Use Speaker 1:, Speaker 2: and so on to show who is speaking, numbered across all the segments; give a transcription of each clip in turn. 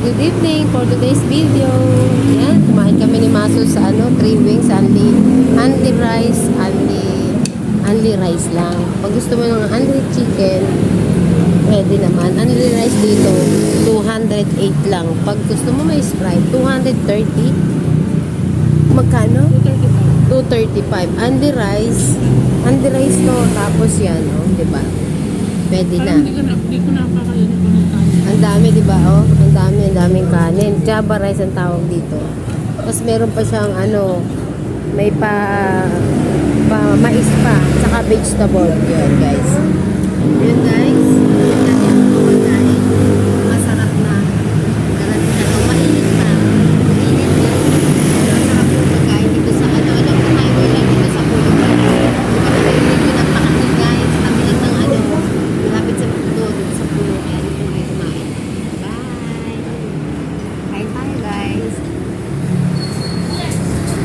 Speaker 1: good evening for today's video. Yan, kumain kami ni Maso sa ano, three wings, only, only rice, only, only rice lang. Pag gusto mo ng only chicken, pwede naman. Only rice dito, 208 lang. Pag gusto mo may Sprite, 230. Magkano? 235. Only rice, only rice to, tapos yan, oh, di ba? Pwede na.
Speaker 2: Hindi ko na, hindi ko ng kanin.
Speaker 1: Ang dami, di ba? Oh, ang dami, ang daming kanin. Java rice ang tawag dito. Tapos meron pa siyang ano, may pa, pa mais pa, saka vegetable. Yun, guys. Yun, guys. Yan yung pagkain. Masarap na. Garanti na to. Mainit pa. Mainit din. Masarap yung pagkain dito sa ano. Alam ko highway lang dito sa Pulo. Kapag medyo napakasig, guys. Kami lang ng ano, lapit sa pulo, dito sa pulo. Kaya dito kayo kumain. Bye! Kain tayo, guys.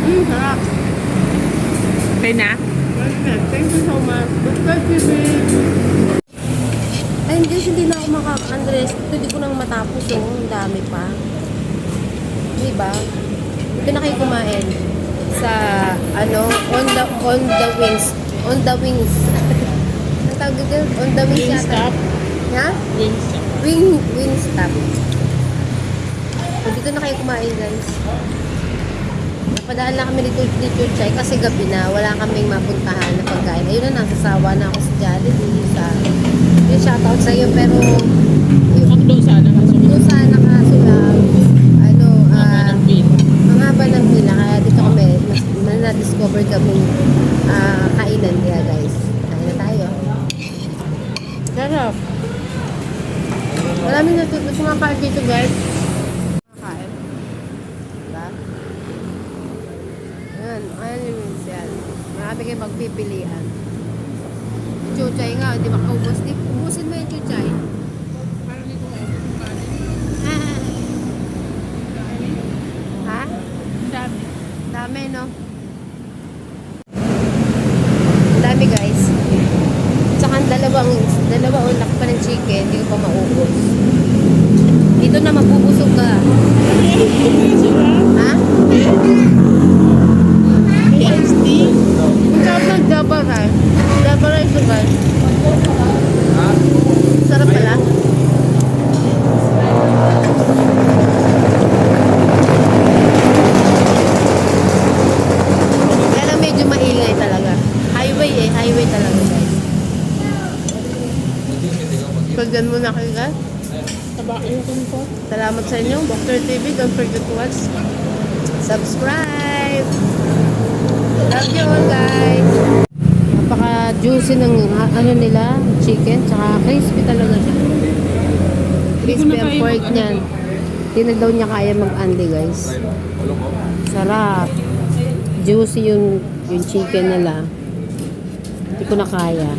Speaker 1: Mmm, sarap.
Speaker 2: Okay na?
Speaker 1: Thank you so much. Ay, hindi, hindi na ako makaka-Andres. Ito, hindi ko nang matapos, oh. Ang dami pa. Di ba? Ito na kayo kumain. Sa, ano, on the, on the wings. On the wings. Ang tawag dito? On the wings yata.
Speaker 2: Wingstop.
Speaker 1: Ha?
Speaker 2: Wingstop.
Speaker 1: Wing, wing stop. Dito na kayo kumain, guys. Napadaan lang kami dito dito Chay kasi gabi na wala kaming mapuntahan na pagkain. Ayun na, nasasawa na ako sa Jollibee. Sa, yung shoutout sa iyo, pero yung,
Speaker 2: Makdo sana. Kaso
Speaker 1: doon sana kaso lang, ano, ah,
Speaker 2: ng pin.
Speaker 1: ang haba ng pila, kaya dito kami, mas, na-discover kami ah, kainan kaya guys. Kain na tayo. Sarap. Maraming natutulog kumakain dito guys. Kumakain. Diba? Yan, ayan yung wings yan. Marami kayong magpipilian. Chuchay nga, di ba kaubos? Di, ubusin mo yung chuchay. Ha?
Speaker 2: Ang dami.
Speaker 1: Dami, no? Dami, guys. Tsaka ang dalawang, dalawa ulak pa ng chicken, hindi ko pa maubos. Dito na, mabubusog ka. Ha?
Speaker 2: KSD.
Speaker 1: Ang sarap ng Java rice. Java rice to, guys. Sarap pala. Kaya medyo maingay talaga. Highway eh, highway talaga guys. Pagdan mo na kayo guys. Salamat sa inyo. Dr. TV, don't forget to watch. Subscribe! Love you all! Napaka-juicy ng ano nila, chicken, tsaka crispy talaga siya. Crispy ang pork niyan. Hindi na daw niya kaya mag-andi guys. Sarap. Juicy yung, yung chicken nila. Hindi ko na kaya.